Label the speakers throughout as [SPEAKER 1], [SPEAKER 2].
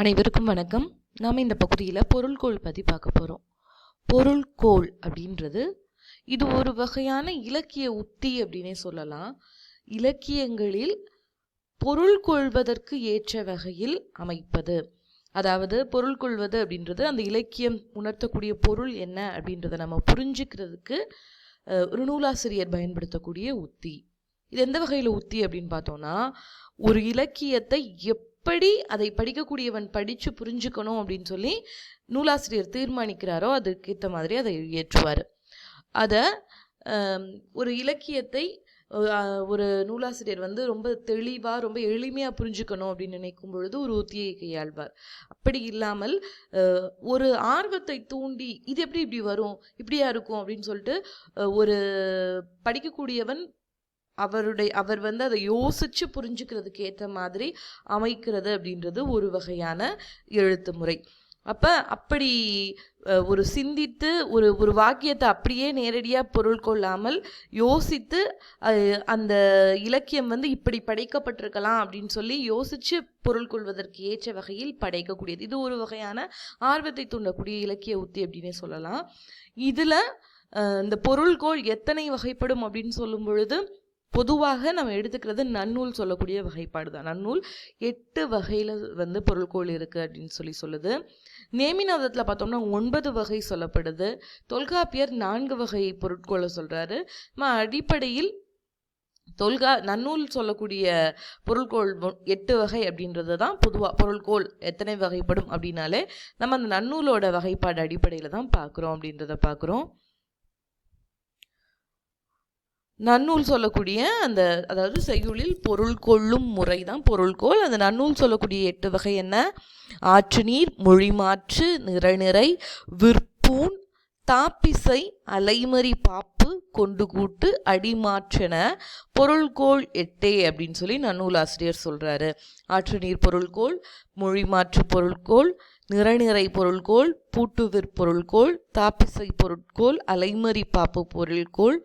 [SPEAKER 1] அனைவருக்கும் வணக்கம். நாம் இந்த பகுதியில் பொருள்கோள் பற்றி பார்க்க போகிறோம் பொருள்கோள் அப்படின்றது இது ஒரு வகையான இலக்கிய உத்தி அப்படின்னே சொல்லலாம். இலக்கியங்களில் பொருள் கொள்வதற்கு ஏற்ற வகையில் அமைப்பது. அதாவது பொருள் கொள்வது அப்படின்றது அந்த இலக்கியம் உணர்த்தக்கூடிய பொருள் என்ன அப்படின்றத நம்ம புரிஞ்சுக்கிறதுக்கு ஒரு நூலாசிரியர் பயன்படுத்தக்கூடிய உத்தி. இது எந்த வகையில் உத்தி அப்படின்னு பார்த்தோம்னா ஒரு இலக்கியத்தை எப் எப்படி அதை படிக்கக்கூடியவன் படித்து புரிஞ்சுக்கணும் அப்படின்னு சொல்லி நூலாசிரியர் தீர்மானிக்கிறாரோ அதுக்கேற்ற மாதிரி அதை ஏற்றுவார் அதை ஒரு இலக்கியத்தை ஒரு நூலாசிரியர் வந்து ரொம்ப தெளிவாக ரொம்ப எளிமையாக புரிஞ்சுக்கணும் அப்படின்னு நினைக்கும் பொழுது ஒரு உத்தியை கையாள்வார். அப்படி இல்லாமல் ஒரு ஆர்வத்தை தூண்டி இது எப்படி இப்படி வரும் இப்படியா இருக்கும் அப்படின்னு சொல்லிட்டு ஒரு படிக்கக்கூடியவன் அவருடைய அவர் வந்து அதை யோசிச்சு புரிஞ்சுக்கிறதுக்கு ஏற்ற மாதிரி அமைக்கிறது அப்படின்றது ஒரு வகையான எழுத்து முறை. அப்போ அப்படி ஒரு சிந்தித்து ஒரு ஒரு வாக்கியத்தை அப்படியே நேரடியாக பொருள் கொள்ளாமல் யோசித்து அந்த இலக்கியம் வந்து இப்படி படைக்கப்பட்டிருக்கலாம் அப்படின்னு சொல்லி யோசித்து பொருள் கொள்வதற்கு ஏற்ற வகையில் படைக்கக்கூடியது. இது ஒரு வகையான ஆர்வத்தை தூண்டக்கூடிய இலக்கிய உத்தி அப்படின்னே சொல்லலாம். இதில் இந்த பொருள்கோள் எத்தனை வகைப்படும் அப்படின்னு சொல்லும் பொழுது பொதுவாக நம்ம எடுத்துக்கிறது நன்னூல் சொல்லக்கூடிய வகைப்பாடு தான் நன்னூல் எட்டு வகையில் வந்து பொருள்கோள் இருக்குது அப்படின்னு சொல்லி சொல்லுது. நேமிநாதத்தில் பார்த்தோம்னா ஒன்பது வகை சொல்லப்படுது. தொல்காப்பியர் நான்கு வகை பொருட்கோளை சொல்கிறாரு நம்ம அடிப்படையில் தொல்கா நன்னூல் சொல்லக்கூடிய பொருள்கோள் எட்டு வகை அப்படின்றது தான் பொதுவாக பொருள்கோள் எத்தனை வகைப்படும் அப்படின்னாலே நம்ம அந்த நன்னூலோட வகைப்பாடு அடிப்படையில் தான் பார்க்குறோம் அப்படின்றத பார்க்குறோம். நன்னூல் சொல்லக்கூடிய அந்த அதாவது செய்யுளில் பொருள் கொள்ளும் முறை தான் பொருள்கோள். அந்த நன்னூல் சொல்லக்கூடிய எட்டு வகை என்ன? ஆற்று நீர் மொழிமாற்று நிறநிறை விற்பூன் தாப்பிசை அலைமறி பாப்பு கொண்டு கூட்டு அடிமாற்றென பொருள்கோள் எட்டே அப்படின்னு சொல்லி நன்னூல் ஆசிரியர் சொல்கிறாரு ஆற்று நீர் பொருள்கோள் மொழிமாற்று பொருள்கோள் நிறநிறை பொருள்கோள் பூட்டுவிற் பொருள்கோள் தாப்பிசை பொருட்கோள் அலைமறி பாப்பு பொருள்கோள்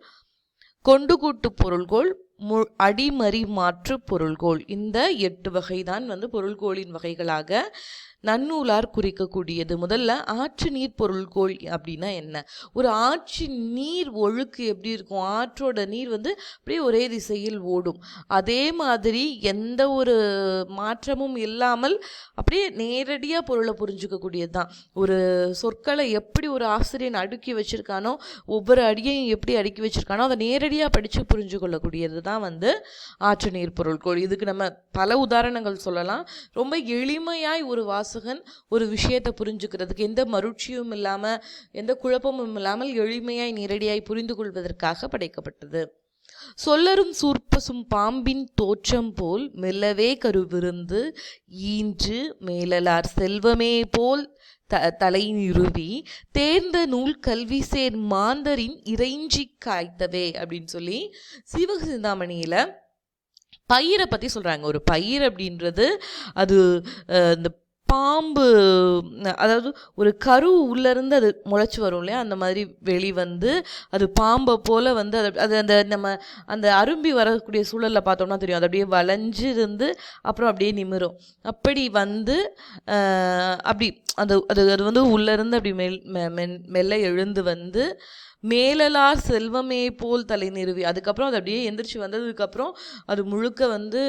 [SPEAKER 1] கொண்டு கூட்டு பொருள்கோள் மு அடிமறி மாற்று பொருள்கோள். இந்த எட்டு வகை தான் வந்து பொருள்கோளின் வகைகளாக நன்னூலார் குறிக்கக்கூடியது. முதல்ல ஆற்று நீர் பொருள்கோள் அப்படின்னா என்ன? ஒரு ஆற்று நீர் ஒழுக்கு எப்படி இருக்கும்? ஆற்றோட நீர் வந்து அப்படியே ஒரே திசையில் ஓடும். அதே மாதிரி எந்த ஒரு மாற்றமும் இல்லாமல் அப்படியே நேரடியாக பொருளை புரிஞ்சுக்கக்கூடியது தான். ஒரு சொற்களை எப்படி ஒரு ஆசிரியன் அடுக்கி வச்சுருக்கானோ ஒவ்வொரு அடியையும் எப்படி அடுக்கி வச்சுருக்கானோ அதை நேரடியாக படித்து புரிஞ்சு கொள்ளக்கூடியது தான் வந்து ஆற்று நீர் பொருள்கோள் இதுக்கு நம்ம பல உதாரணங்கள் சொல்லலாம். ரொம்ப எளிமையாய் ஒரு வாசகன் ஒரு விஷயத்தை புரிஞ்சுக்கிறதுக்கு எந்த மருட்சியும் இல்லாமல் எந்த குழப்பமும் இல்லாமல் எளிமையாய் நேரடியாய் புரிந்து கொள்வதற்காக படைக்கப்பட்டது. சொல்லரும் சூர்ப்பசும் பாம்பின் தோற்றம் போல் மெல்லவே கருவிருந்து ஈன்று மேலலார் செல்வமே போல் த தலை நிறுவி தேர்ந்த நூல் கல்வி சேர் மாந்தரின் இறைஞ்சி காய்த்தவே அப்படின்னு சொல்லி சிவக சிந்தாமணியில் பயிரை பற்றி சொல்கிறாங்க ஒரு பயிர் அப்படின்றது அது அஹ், இந்த பாம்பு அதாவது ஒரு கரு உள்ளேருந்து அது முளைச்சி வரும் இல்லையா? அந்த மாதிரி வெளிவந்து அது பாம்பை போல் வந்து அது அது அந்த நம்ம அந்த அரும்பி வரக்கூடிய சூழலில் பார்த்தோம்னா தெரியும். அது அப்படியே வளைஞ்சு இருந்து அப்புறம் அப்படியே நிமிரும். அப்படி வந்து அப்படி அது அது அது வந்து உள்ளேருந்து அப்படி மெல் மெ- மென்- மெல்ல எழுந்து வந்து மேலலார் செல்வமே போல் தலை நிறுவி. அதுக்கப்புறம் அது அப்படியே எந்திரிச்சு வந்ததுக்கப்புறம் அது முழுக்க வந்து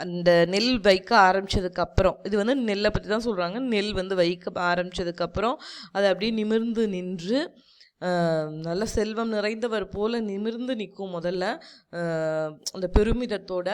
[SPEAKER 1] அந்த நெல் வைக்க ஆரம்பிச்சதுக்கு அப்புறம் இது வந்து நெல்லை பற்றி தான் சொல்கிறாங்க நெல் வந்து வைக்க ஆரம்பித்ததுக்கப்புறம் அது அப்படியே நிமிர்ந்து நின்று நல்ல செல்வம் நிறைந்தவர் போல நிமிர்ந்து நிற்கும் முதல்ல அந்த பெருமிதத்தோட.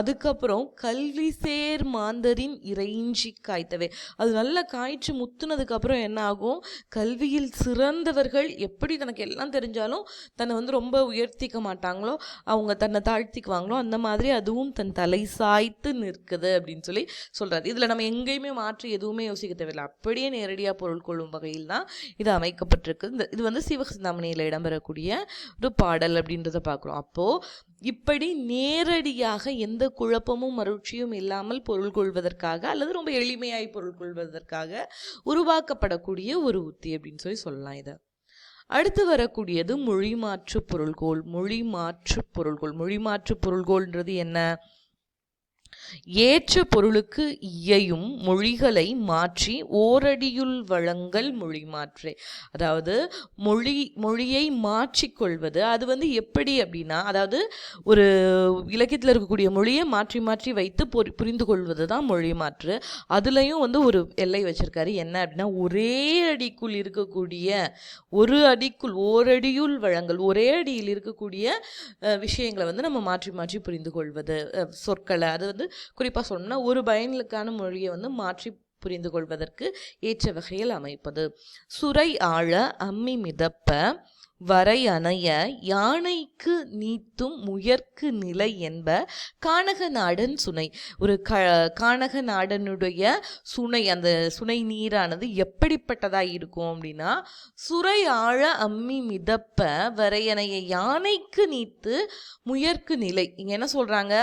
[SPEAKER 1] அதுக்கப்புறம் கல்வி சேர் மாந்தரின் இறைஞ்சி காய்த்தவே. அது நல்லா காய்ச்சி முத்துனதுக்கப்புறம் என்ன ஆகும்? கல்வியில் சிறந்தவர்கள் எப்படி தனக்கு எல்லாம் தெரிஞ்சாலும் தன்னை வந்து ரொம்ப உயர்த்திக்க மாட்டாங்களோ அவங்க தன்னை தாழ்த்திக்குவாங்களோ அந்த மாதிரி அதுவும் தன் தலை சாய்த்து நிற்குது அப்படின்னு சொல்லி சொல்றாரு. இதில் நம்ம எங்கேயுமே மாற்றி எதுவுமே யோசிக்க தேவையில்லை. அப்படியே நேரடியாக பொருள் கொள்ளும் வகையில் தான் இது அமைக்கப்பட்டிருக்கு இந்த இது வந்து சிவகசிந்தாமணியில் இடம்பெறக்கூடிய ஒரு பாடல் அப்படின்றத பார்க்குறோம். அப்போது இப்படி நேரடியாக எந்த குழப்பமும் மருட்சியும் இல்லாமல் பொருள் கொள்வதற்காக அல்லது ரொம்ப எளிமையாய் பொருள் கொள்வதற்காக உருவாக்கப்படக்கூடிய ஒரு உத்தி அப்படின்னு சொல்லி சொல்லலாம் இதை. அடுத்து வரக்கூடியது மொழிமாற்று பொருள்கோள். மொழிமாற்று பொருள்கோள். மொழிமாற்று பொருள்கோள்ன்றது என்ன? ஏற்ற பொருளுக்கு இயையும் மொழிகளை மாற்றி ஓரடியுள் வழங்கல் மொழி மாற்றே. அதாவது மொழி மொழியை மாற்றிக்கொள்வது அது வந்து எப்படி அப்படின்னா அதாவது ஒரு இலக்கியத்தில் இருக்கக்கூடிய மொழியை மாற்றி மாற்றி வைத்து புரிந்து கொள்வது தான் மொழி மாற்று. அதுலேயும் வந்து ஒரு எல்லை வச்சிருக்காரு. என்ன அப்படின்னா ஒரே அடிக்குள் இருக்கக்கூடிய ஒரு அடிக்குள் ஓரடியுள் வழங்கல் ஒரே அடியில் இருக்கக்கூடிய விஷயங்களை வந்து நம்ம மாற்றி மாற்றி புரிந்து கொள்வது. சொற்களை அது வந்து குறிப்பாக சொல்லணும்னா ஒரு பயனுக்கான மொழியை வந்து மாற்றி புரிந்து கொள்வதற்கு ஏற்ற வகையில் அமைப்பது. சுரை ஆழ அம்மி மிதப்ப வரை அணைய யானைக்கு நீத்தும் முயற்கு நிலை என்ப கானக நாடன் சுனை. ஒரு க கானக நாடனுடைய சுனை அந்த சுனை நீரானது எப்படிப்பட்டதாக இருக்கும் அப்படின்னா சுரை ஆழ அம்மி மிதப்ப வரையணைய யானைக்கு நீத்து முயற்கு நிலை. இங்கே என்ன சொல்கிறாங்க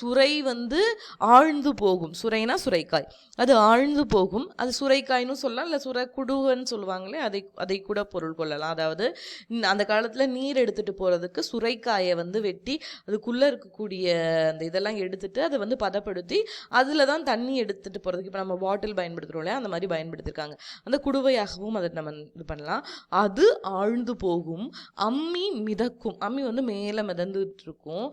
[SPEAKER 1] சுரை வந்து ஆழ்ந்து போகும். சுரைனா சுரைக்காய். அது ஆழ்ந்து போகும். அது சுரைக்காய்னு சொல்லலாம். இல்லை சுரை குடுகன்னு சொல்லுவாங்களே அதை அதை கூட பொருள் கொள்ளலாம். அதாவது அந்த காலத்தில் நீர் எடுத்துகிட்டு போகிறதுக்கு சுரைக்காயை வந்து வெட்டி அதுக்குள்ளே இருக்கக்கூடிய அந்த இதெல்லாம் எடுத்துகிட்டு அதை வந்து பதப்படுத்தி அதில் தான் தண்ணி எடுத்துகிட்டு போகிறதுக்கு இப்போ நம்ம பாட்டில் பயன்படுத்துகிறோம் இல்லையா? அந்த மாதிரி பயன்படுத்திருக்காங்க. அந்த குடுவையாகவும் அதை நம்ம இது பண்ணலாம். அது ஆழ்ந்து போகும் அம்மி மிதக்கும். அம்மி வந்து மேலே மிதந்துட்டு இருக்கும்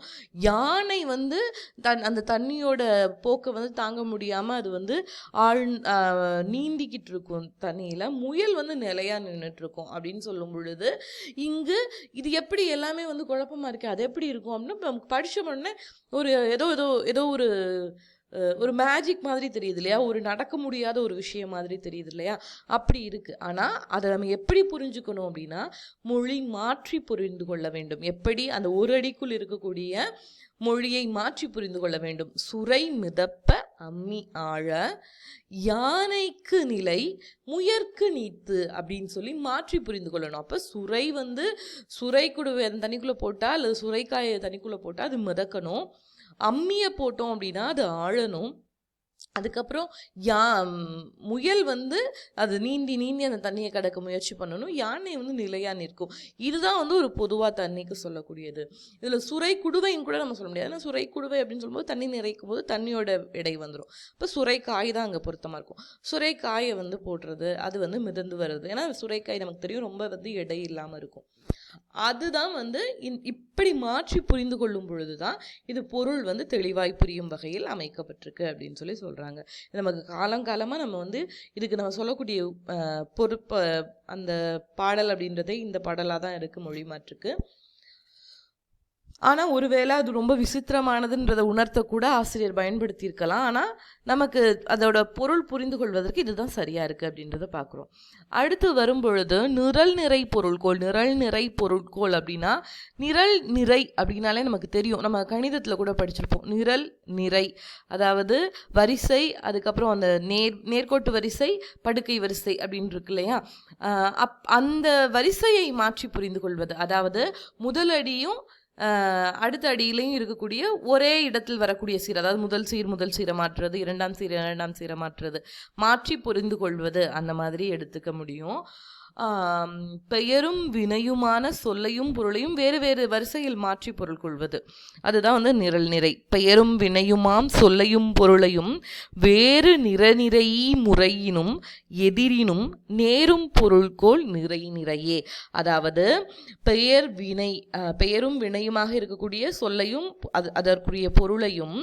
[SPEAKER 1] யானை வந்து தன் அந்த தண்ணியோட போக்கை வந்து தாங்க முடியாமல் அது வந்து ஆழ் நீந்திக்கிட்டு இருக்கும் தண்ணியில். முயல் வந்து நிலையா நின்றுட்டு இருக்கும் அப்படின்னு சொல்லும் பொழுது இங்கு இது எப்படி எல்லாமே வந்து குழப்பமா இருக்குது அது எப்படி இருக்கும்? அப்படின்னு படித்த படிச்ச உடனே ஒரு ஏதோ ஏதோ ஏதோ ஒரு ஒரு மேஜிக் மாதிரி தெரியுது இல்லையா? ஒரு நடக்க முடியாத ஒரு விஷயம் மாதிரி தெரியுது இல்லையா? அப்படி இருக்குது ஆனால் அதை நம்ம எப்படி புரிஞ்சுக்கணும் அப்படின்னா மொழி மாற்றி புரிந்து கொள்ள வேண்டும். எப்படி? அந்த ஒரு அடிக்குள் இருக்கக்கூடிய மொழியை மாற்றி புரிந்து கொள்ள வேண்டும். சுரை மிதப்ப அம்மி ஆழ யானைக்கு நிலை முயற்கு நீத்து அப்படின்னு சொல்லி மாற்றி புரிந்து கொள்ளணும். அப்போ சுரை வந்து சுரை குடுவை அந்த தண்ணிக்குள்ளே போட்டால் அல்லது சுரைக்காயை தண்ணிக்குள்ளே போட்டால் அது மிதக்கணும். அம்மியை போட்டோம் அப்படின்னா அது ஆழணும். அதுக்கப்புறம் யா முயல் வந்து அது நீந்தி நீந்தி அந்த தண்ணியை கடக்க முயற்சி பண்ணணும். யானை வந்து நிலையாக நிற்கும். இதுதான் வந்து ஒரு பொதுவாக தண்ணிக்கு சொல்லக்கூடியது. இதில் சுரை குடுவைன்னு கூட நம்ம சொல்ல முடியாது. ஏன்னா சுரை குடுவை அப்படின்னு சொல்லும்போது தண்ணி நிறைக்கும் போது தண்ணியோட எடை வந்துடும் இப்போ சுரைக்காய் தான் அங்கே பொருத்தமாக இருக்கும். சுரைக்காயை வந்து போடுறது அது வந்து மிதந்து வருது ஏன்னா சுரைக்காய் நமக்கு தெரியும் ரொம்ப வந்து எடை இல்லாமல் இருக்கும். அதுதான் வந்து இந்- இப்படி மாற்றி புரிந்து கொள்ளும் பொழுது தான் இது பொருள் வந்து தெளிவாய் புரியும் வகையில் அமைக்கப்பட்டிருக்கு அப்படின்னு சொல்லி சொல்கிறாங்க நமக்கு காலங்காலமாக நம்ம வந்து இதுக்கு நம்ம சொல்லக்கூடிய பொறுப்பை அந்த பாடல் அப்படின்றதே இந்த பாடலாக தான் இருக்குது மொழி மாற்றுக்கு. ஆனால் ஒருவேளை அது ரொம்ப விசித்திரமானதுன்றதை உணர்த்தக்கூட ஆசிரியர் பயன்படுத்தியிருக்கலாம். ஆனால் நமக்கு அதோட பொருள் புரிந்து கொள்வதற்கு இதுதான் சரியாக இருக்குது அப்படின்றத பார்க்குறோம் அடுத்து வரும்பொழுது நிரல் நிறை பொருள்கோள் நிரல் நிறை பொருட்கோள் அப்படின்னா நிரல் நிறை அப்படின்னாலே நமக்கு தெரியும். நம்ம கணிதத்தில் கூட படிச்சிருப்போம். நிரல் நிறை. அதாவது வரிசை அதுக்கப்புறம் அந்த நேர் நேர்கோட்டு வரிசை படுக்கை வரிசை அப்படின்னு இருக்கு இல்லையா? அப் அந்த வரிசையை மாற்றி புரிந்து கொள்வது. அதாவது முதலடியும் அடுத்த அடியிலையும் இருக்கக்கூடிய ஒரே இடத்தில் வரக்கூடிய சீர் அதாவது முதல் சீர் முதல் சீரை மாற்றுறது இரண்டாம் சீர் இரண்டாம் சீரை மாற்றுறது மாற்றி புரிந்து கொள்வது அந்த மாதிரி எடுத்துக்க முடியும். பெயரும் வினையுமான சொல்லையும் பொருளையும் வேறு வேறு வரிசையில் மாற்றி பொருள் கொள்வது. அதுதான் வந்து நிரல் நிறை. பெயரும் வினையுமாம் சொல்லையும் பொருளையும் வேறு நிறநிறை முறையினும் எதிரினும் நேரும் பொருள்கோள் நிறை நிறையே. அதாவது பெயர் வினை பெயரும் வினையுமாக இருக்கக்கூடிய சொல்லையும் அது அதற்குரிய பொருளையும்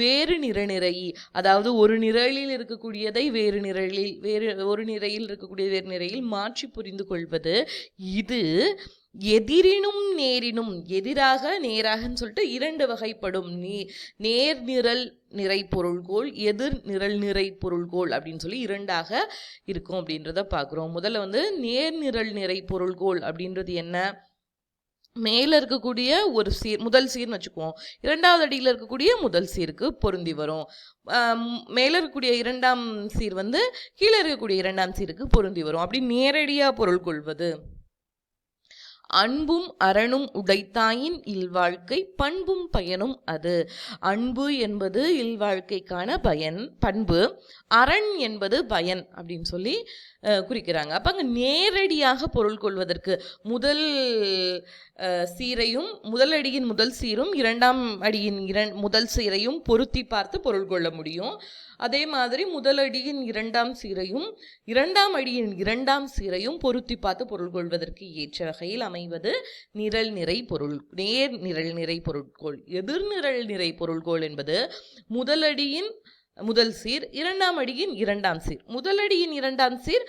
[SPEAKER 1] வேறு நிறநிறை அதாவது ஒரு நிரலில் இருக்கக்கூடியதை வேறு நிரலில் வேறு ஒரு நிறையில் இருக்கக்கூடிய வேறு நிறையில் மாற்றி புரிந்து கொள்வது இது எதிரினும் நேரினும் எதிராக நேராகன்னு சொல்லிட்டு இரண்டு வகைப்படும். நீ நேர் நிரல் நிறை பொருள்கோள் எதிர் நிரல் நிறை பொருள்கோள் அப்படின்னு சொல்லி இரண்டாக இருக்கும் அப்படின்றத பார்க்குறோம். முதல்ல வந்து நேர் நிரல் நிறை பொருள்கோள் அப்படின்றது என்ன? மேலே இருக்கக்கூடிய ஒரு சீர் முதல் சீர்னு வச்சுக்குவோம். இரண்டாவது அடியில் இருக்கக்கூடிய முதல் சீருக்கு பொருந்தி வரும். மேலே இருக்கக்கூடிய இரண்டாம் சீர் வந்து கீழே இருக்கக்கூடிய இரண்டாம் சீருக்கு பொருந்தி வரும். அப்படி நேரடியாக பொருள் கொள்வது. அன்பும் அரணும் உடைத்தாயின் இல்வாழ்க்கை பண்பும் பயனும் அது. அன்பு என்பது இல்வாழ்க்கைக்கான பயன் பண்பு. அரண் என்பது பயன் அப்படின்னு சொல்லி குறிக்கிறாங்க. அப்போ அங்கே நேரடியாக பொருள் கொள்வதற்கு முதல் சீரையும் முதல் அடியின் முதல் சீரும் இரண்டாம் அடியின் இரண் முதல் சீரையும் பொருத்தி பார்த்து பொருள் கொள்ள முடியும். அதே மாதிரி முதல் அடியின் இரண்டாம் சீரையும் இரண்டாம் அடியின் இரண்டாம் சீரையும் பொருத்தி பார்த்து பொருள் கொள்வதற்கு ஏற்ற வகையில் அமைவது நிரல் நிறை பொருள் நேர் நிரல் நிறை பொருட்கோள். எதிர்நிரல் நிறை பொருள்கோள் என்பது முதலடியின் முதல் சீர் இரண்டாம் அடியின் இரண்டாம் சீர். முதலடியின் இரண்டாம் சீர்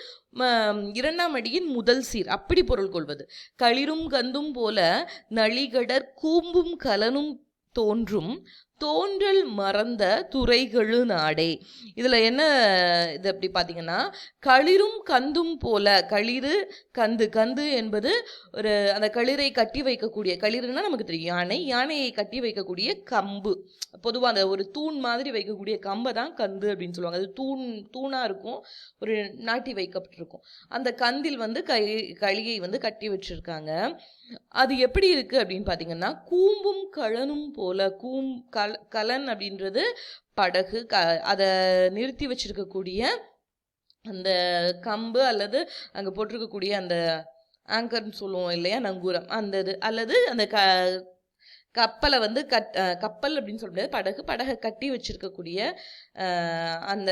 [SPEAKER 1] இரண்டாம் அடியின் முதல் சீர். அப்படி பொருள் கொள்வது. களிரும் கந்தும் போல நளிகடர் கூம்பும் கலனும் தோன்றும் தோன்றல் மறந்த துறைகளு நாடே. இதில் என்ன இது அப்படி பார்த்தீங்கன்னா களிரும் கந்தும் போல களிறு கந்து. கந்து என்பது ஒரு அந்த களிரை கட்டி வைக்கக்கூடிய களிறுனா நமக்கு தெரியும் யானை. யானையை கட்டி வைக்கக்கூடிய கம்பு. பொதுவாக அந்த ஒரு தூண் மாதிரி வைக்கக்கூடிய கம்பை தான் கந்து அப்படின்னு சொல்லுவாங்க. அது தூண் தூணாக இருக்கும் ஒரு நாட்டி வைக்கப்பட்டிருக்கும். அந்த கந்தில் வந்து கை களியை வந்து கட்டி வச்சிருக்காங்க. அது எப்படி இருக்குது அப்படின்னு பார்த்தீங்கன்னா கூம்பும் கழனும் போல கூம் கல கலன் அப்படின்றது படகு க அதை நிறுத்தி வச்சிருக்கக்கூடிய அந்த கம்பு அல்லது அங்கே போட்டிருக்கக்கூடிய அந்த ஆங்கர்னு சொல்லுவோம் இல்லையா நங்கூரம். அந்த இது அல்லது அந்த க கப்பலை வந்து கட் கப்பல் அப்படின்னு சொல்ல முடியாது படகு படகை கட்டி வச்சிருக்கக்கூடிய அந்த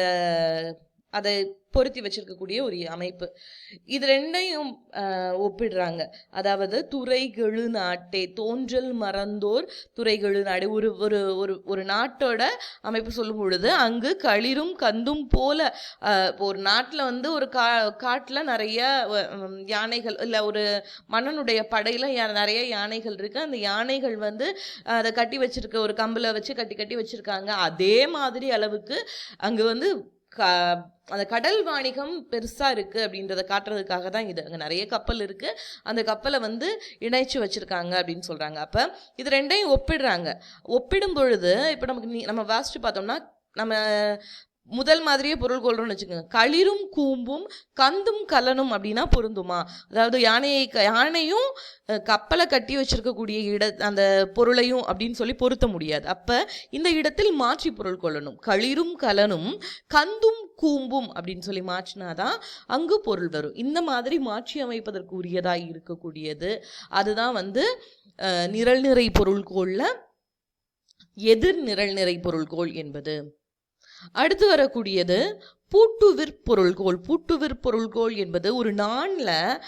[SPEAKER 1] அதை பொருத்தி வச்சிருக்கக்கூடிய ஒரு அமைப்பு. இது ரெண்டையும் ஒப்பிடுறாங்க. அதாவது துறைகெழு நாட்டே தோன்றல் மறந்தோர் துறைகெழு நாடு. ஒரு ஒரு ஒரு ஒரு நாட்டோட அமைப்பு சொல்லும் பொழுது அங்கு களிரும் கந்தும் போல இப்போ ஒரு நாட்டில் வந்து ஒரு கா காட்டில் நிறைய யானைகள் இல்லை ஒரு மன்னனுடைய படையில் நிறைய யானைகள் இருக்கு. அந்த யானைகள் வந்து அதை கட்டி வச்சிருக்க ஒரு கம்பில் வச்சு கட்டி கட்டி வச்சிருக்காங்க. அதே மாதிரி அளவுக்கு அங்கே வந்து அந்த கடல் வாணிகம் பெருசாக இருக்குது அப்படின்றத காட்டுறதுக்காக தான் இது. அங்கே நிறைய கப்பல் இருக்குது அந்த கப்பலை வந்து இணைச்சு வச்சுருக்காங்க அப்படின்னு சொல்கிறாங்க அப்போ இது ரெண்டையும் ஒப்பிடுறாங்க. ஒப்பிடும் பொழுது இப்போ நமக்கு நீ நம்ம வாசிச்சு பார்த்தோம்னா நம்ம முதல் மாதிரியே பொருள் கொள்றோம்னு வச்சுக்கோங்க. களிரும் கூம்பும் கந்தும் கலனும் அப்படின்னா பொருந்துமா? அதாவது யானையை க- யானையும் கப்பலை கட்டி வச்சிருக்கக்கூடிய இட அந்த பொருளையும் அப்படின்னு சொல்லி பொருத்த முடியாது. அப்போ இந்த இடத்தில் மாற்றி பொருள் கொள்ளணும். களிரும் கலனும் கந்தும் கூம்பும் அப்படின்னு சொல்லி மாற்றினாதான் அங்கு பொருள் வரும். இந்த மாதிரி மாற்றி அமைப்பதற்கு உரியதாக இருக்கக்கூடியது. அதுதான் வந்து நிரல் நிறை பொருள்கோள்ல எதிர் நிரல் நிறை பொருள்கோள் என்பது. அடுத்து வரக்கூடியது பூட்டுவிற் பொருள்கோள் பூட்டுவிற் பொருள்கோள் என்பது ஒரு நாணில்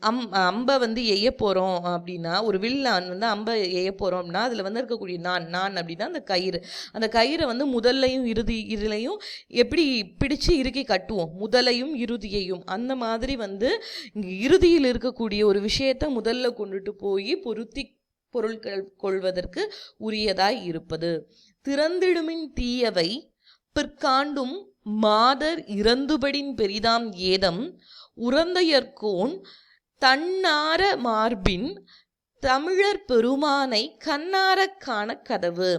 [SPEAKER 1] அம் அம்பை வந்து எய்ய போகிறோம் அப்படின்னா ஒரு வில்லான் வந்து அம்பை எய்ய போகிறோம் அப்படின்னா அதில் வந்து இருக்கக்கூடிய நான் நான் அப்படின்னா அந்த கயிறு. அந்த கயிறை வந்து முதல்லையும் இறுதி இதிலையும் எப்படி பிடிச்சு இறுக்கி கட்டுவோம்? முதலையும் இறுதியையும். அந்த மாதிரி வந்து இங்கே இறுதியில் இருக்கக்கூடிய ஒரு விஷயத்தை முதல்ல கொண்டுட்டு போய் பொருத்தி பொருட்கள் கொள்வதற்கு உரியதாய் இருப்பது. திறந்திடுமின் தீயவை பிற்காண்டும் மாதர் இறந்துபடின் பெரிதாம் ஏதம் உறந்தையர்கோன் தன்னார மார்பின் தமிழர் பெருமானை கண்ணாரக் காண கதவு.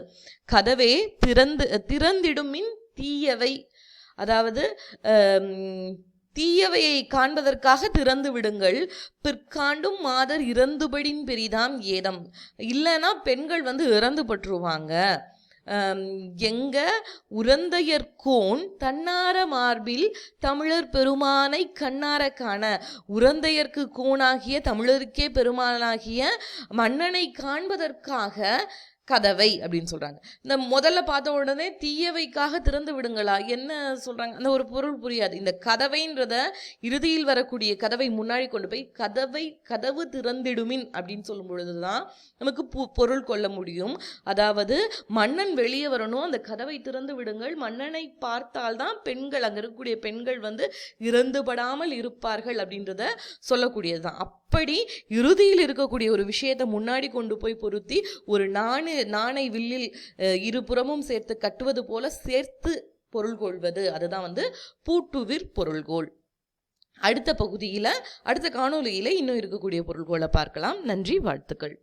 [SPEAKER 1] கதவே திறந்து திறந்திடுமின் தீயவை. அதாவது தீயவையை காண்பதற்காக திறந்து விடுங்கள். பிற்காண்டும் மாதர் இறந்துபடின் பெரிதாம் ஏதம். இல்லைன்னா பெண்கள் வந்து இறந்து பற்றுவாங்க. எங்க உரந்தையர்கோன் தன்னார மார்பில் தமிழர் பெருமானை கண்ணார காண. உறந்தையர்க்கு கோனாகிய தமிழருக்கே பெருமானாகிய மன்னனை காண்பதற்காக கதவை அப்படின்னு சொல்கிறாங்க இந்த முதல்ல பார்த்த உடனே தீயவைக்காக திறந்து விடுங்களா? என்ன சொல்கிறாங்க அந்த ஒரு பொருள் புரியாது. இந்த கதவைன்றத இறுதியில் வரக்கூடிய கதவை முன்னாடி கொண்டு போய் கதவை கதவு திறந்திடுமின் அப்படின்னு சொல்லும் பொழுது தான் நமக்கு பொ- பொருள் கொள்ள முடியும். அதாவது மன்னன் வெளியே வரணும். அந்த கதவை திறந்து விடுங்கள். மன்னனை பார்த்தால்தான் பெண்கள் அங்கே இருக்கக்கூடிய பெண்கள் வந்து இறந்துபடாமல் இருப்பார்கள் அப்படின்றத சொல்லக்கூடியது தான் அப்படி இறுதியில் இருக்கக்கூடிய ஒரு விஷயத்தை முன்னாடி கொண்டு போய் பொருத்தி ஒரு நாணு நாணை வில்லில் இருபுறமும் சேர்த்து கட்டுவது போல சேர்த்து பொருள் கொள்வது. அதுதான் வந்து பூட்டுவிர் பொருள்கோள். அடுத்த பகுதியில் அடுத்த காணொலியில் இன்னும் இருக்கக்கூடிய பொருள்கோளை பார்க்கலாம். நன்றி வாழ்த்துக்கள்.